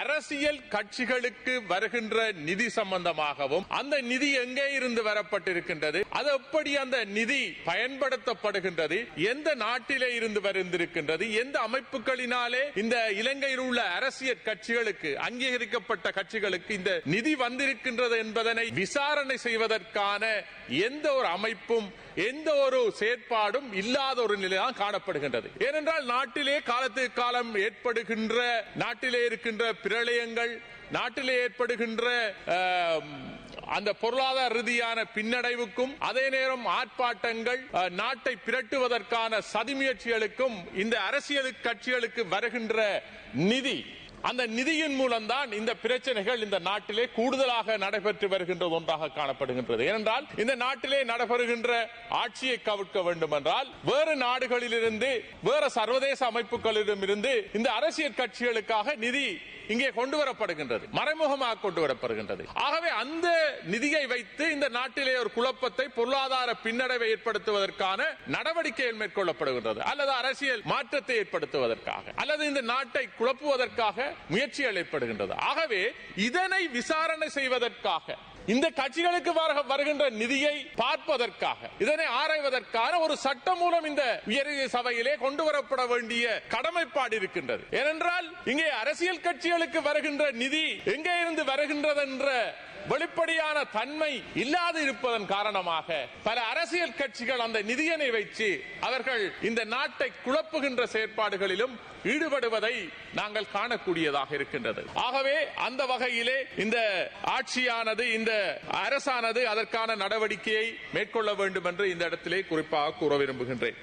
அரசியல் கட்சிகளுக்கு வருகின்ற நிதி சம்பந்தமாகவும் அந்த நிதி எங்கே இருந்து வரப்பட்டிருக்கின்றது அது எப்படி அந்த நிதி பயன்படுத்தப்படுகின்றது எந்த நாட்டிலே இருந்து வருந்திருக்கின்றது எந்த அமைப்புகளினாலே இந்த இலங்கையில் உள்ள அரசியல் கட்சிகளுக்கு அங்கீகரிக்கப்பட்ட கட்சிகளுக்கு இந்த நிதி வந்திருக்கின்றது என்பதனை விசாரணை செய்வதற்கான எந்த ஒரு அமைப்பும் எந்த ஒரு செயற்பாடும் இல்லாத ஒரு நிலைதான் காணப்படுகின்றது. ஏனென்றால் நாட்டிலே காலத்துக்கு காலம் ஏற்படுகின்ற நாட்டிலே இருக்கின்ற பிரளயங்கள் நாட்டிலே ஏற்படுகின்ற அந்த பொருளாதார ரீதியான பின்னடைவுக்கும் அதே நேரம் ஆர்ப்பாட்டங்கள் அஹ், நாட்டை பிரட்டுவதற்கான சதிமுயற்சிகளுக்கும் இந்த அரசியல் கட்சிகளுக்கு வருகின்ற நிதி அந்த நிதியின் மூலம்தான் இந்த பிரச்சனைகள் இந்த நாட்டிலே கூடுதலாக நடைபெற்று வருகின்றது ஒன்றாக காணப்படுகின்றது. ஏனென்றால் இந்த நாட்டிலே நடைபெறுகின்ற ஆட்சியை கவிழ்க்க வேண்டும் என்றால் வேறு நாடுகளிலிருந்து வேறு சர்வதேச அமைப்புகளிடமிருந்து இந்த அரசியல் கட்சிகளுக்காக நிதி இங்கே கொண்டு வரப்படுகின்றது மறைமுகமாக கொண்டு வரப்படுகின்றது ஆகவே அந்த நிதியை வைத்து இந்த நாட்டிலே ஒரு குழப்பத்தை பொருளாதார பின்னடைவை ஏற்படுத்துவதற்கான நடவடிக்கைகள் மேற்கொள்ளப்படுகின்றது. அல்லது அரசியல் மாற்றத்தை ஏற்படுத்துவதற்காக அல்லது இந்த நாட்டை குழப்புவதற்காக முயற்சி அளிப்படுகின்றது. ஆகவே இதனை விசாரணை செய்வதற்காக இந்த கட்சிகளுக்கு வருகின்ற நிதியை பார்ப்பதற்காக இதனை ஆராய்வதற்கான ஒரு சட்டம் மூலம் இந்த உயரிய சபையிலே கொண்டு வரப்பட வேண்டிய கடமைப்பாடு இருக்கின்றது. ஏனென்றால் இங்கே அரசியல் கட்சிகளுக்கு வருகின்ற நிதி எங்கே இருந்து வருகின்றது என்ற வெளிப்படையான தன்மை இல்லாது இருப்பதன் காரணமாக பல அரசியல் கட்சிகள் அந்த நிதியனை வைத்து அவர்கள் இந்த நாட்டை குழப்புகின்ற செயற்பாடுகளிலும் ஈடுபடுவதை நாங்கள் காணக்கூடியதாக இருக்கின்றது. ஆகவே அந்த வகையிலே இந்த ஆட்சியானது இந்த அரசானது அதற்கான நடவடிக்கையை மேற்கொள்ள வேண்டும் என்று இந்த இடத்திலே குறிப்பாக கூற விரும்புகின்றேன்.